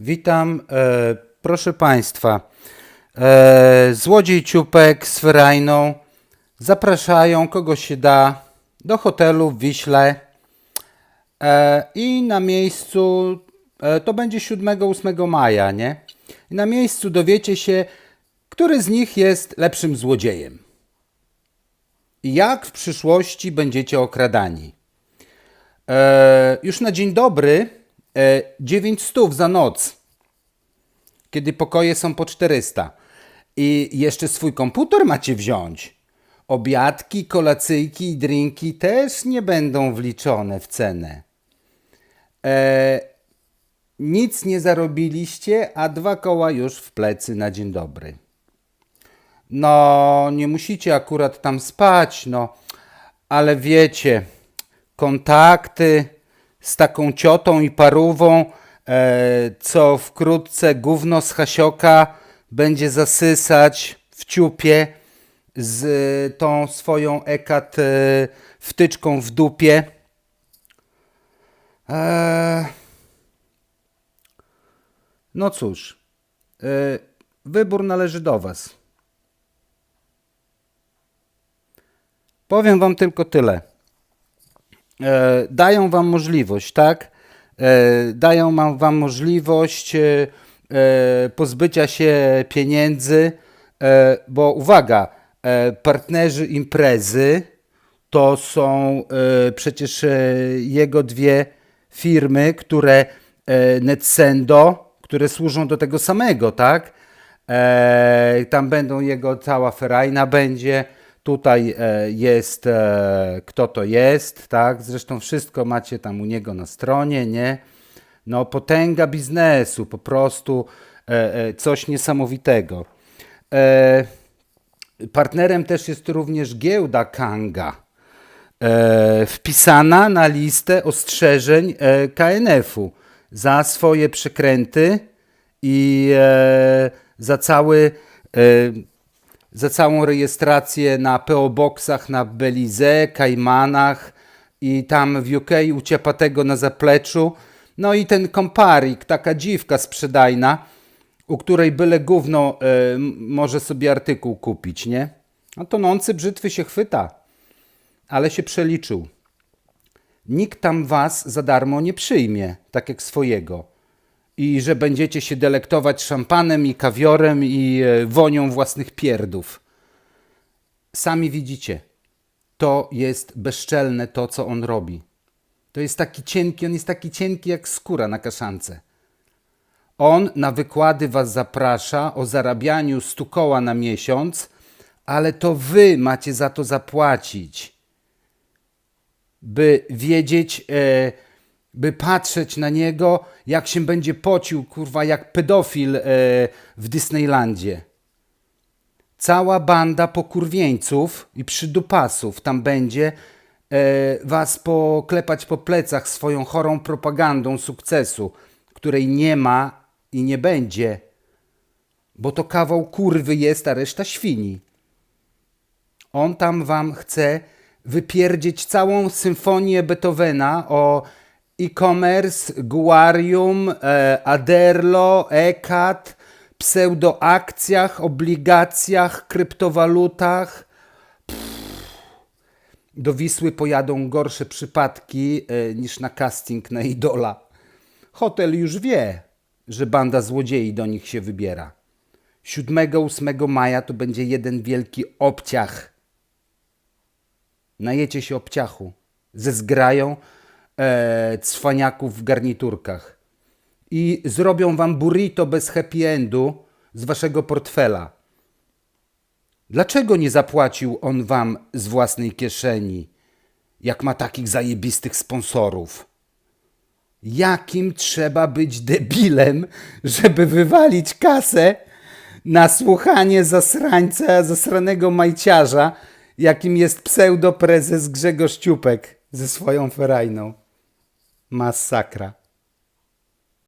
Witam, e, proszę Państwa. E, Złodziej Ciupek z Ferajną zapraszają kogo się da do hotelu w Wiśle e, i na miejscu, e, to będzie 7-8 maja, nie? I na miejscu dowiecie się, który z nich jest lepszym złodziejem. I jak w przyszłości będziecie okradani. E, już na dzień dobry e, 9 stów za noc, kiedy pokoje są po 400. I jeszcze swój komputer macie wziąć. Obiadki, kolacyjki i drinki też nie będą wliczone w cenę. E, nic nie zarobiliście, a dwa koła już w plecy na dzień dobry. No, nie musicie akurat tam spać, no, ale wiecie, kontakty z taką ciotą i parówą, e, co wkrótce gówno z Hasioka będzie zasysać w ciupie z e, tą swoją ekat e, wtyczką w dupie. No cóż, wybór należy do Was. Powiem Wam tylko tyle. E, dają Wam możliwość, tak? E, dają wam, możliwość e, pozbycia się pieniędzy, bo uwaga, partnerzy imprezy to są przecież jego dwie firmy, które Netsendo, które służą do tego samego, tak? Tam będą jego cała ferajna będzie. Tutaj e, jest e, kto to jest, tak? Zresztą wszystko macie tam u niego na stronie, nie? No potęga biznesu, po prostu e, coś niesamowitego. Partnerem też jest również giełda Kanga, wpisana na listę ostrzeżeń KNF-u za swoje przekręty i za cały za całą rejestrację na PO Boxach na Belize, Kajmanach i tam w UK u na zapleczu. No i ten komparik, taka dziwka sprzedajna, u której byle gówno m- może sobie artykuł kupić, nie? No tonący brzytwy się chwyta, ale się przeliczył. Nikt tam was za darmo nie przyjmie, tak jak swojego. I że będziecie się delektować szampanem i kawiorem i e, wonią własnych pierdów. Sami widzicie, to jest bezczelne to, co on robi. To jest taki cienki, on jest taki cienki jak skóra na kaszance. On na wykłady was zaprasza o zarabianiu 100 koła na miesiąc, ale to wy macie za to zapłacić by wiedzieć, e, by patrzeć na niego, jak się będzie pocił, kurwa, jak pedofil e, w Disneylandzie. Cała banda pokurwieńców i przydupasów tam będzie e, was poklepać po plecach swoją chorą propagandą sukcesu, której nie ma i nie będzie, bo to kawał kurwy jest, a reszta świni. On tam wam chce wypierdzieć całą symfonię Beethovena o e-commerce, guarium, e, Aderlo, ECAT, pseudoakcjach, obligacjach, kryptowalutach. Do Wisły pojadą gorsze przypadki e, niż na casting na Idola. Hotel już wie, że banda złodziei do nich się wybiera. 7-8 maja to będzie jeden wielki obciach najecie się obciachu ze zgrają e, cwaniaków w garniturkach i zrobią wam burrito bez happy endu z waszego portfela. Dlaczego nie zapłacił on wam z własnej kieszeni, jak ma takich zajebistych sponsorów? Jakim trzeba być debilem, żeby wywalić kasę na słuchanie zasrańca, zasranego majciarza, jakim jest pseudoprezes Grzegorz Ciupek ze swoją ferajną. massacra.